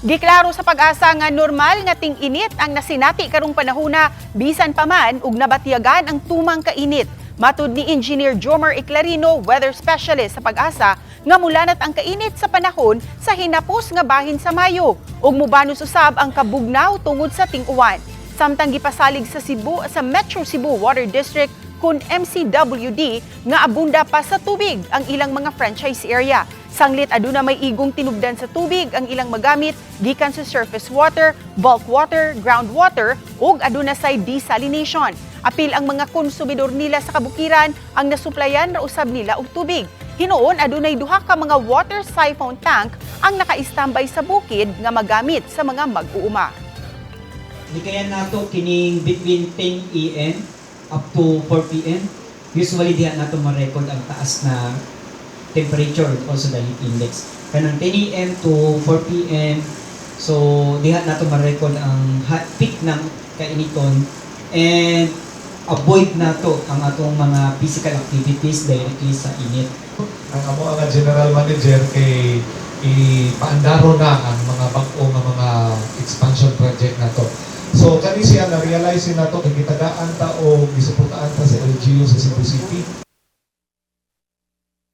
Giklaro sa pag-asa nga normal nga ting-init ang nasinati karong panahona bisan pa man ug nabatyagan ang tumang kainit. Matud ni Engineer Jomer Iclarino, weather specialist sa pag-asa, nga mulanat ang kainit sa panahon sa hinapos nga bahin sa Mayo ug mubanos usab ang kabugnaw tungod sa ting-uwan. Samtang gipasalig sa Cebu sa Metro Cebu Water District kun MCWD nga abunda pa sa tubig ang ilang mga franchise area. Sanglit aduna may igong tinubdan sa tubig ang ilang magamit gikan sa surface water, bulk water, groundwater ug aduna say desalination. Apil ang mga konsumidor nila sa kabukiran ang nasuplayan ra usab nila og tubig. Hinuon adunay duha ka mga water siphon tank ang naka-standby sa bukid nga magamit sa mga mag-uuma. Di kaya nato kining between 10 AM up to 4 PM. Usually diha nato ma-record ang taas na temperature also the heat index. Kanang 10 AM to 4 PM so diha nato ma-record ang hot peak ng kainiton and avoid nato ang atong mga physical activities directly sa init. ang amo nga general manager kay ipaandaro na ang mga bag-o nga mga expansion project na to. So kani siya na realize na to kay gitagaan ta o gisuportaan ta sa LGU sa Cebu City.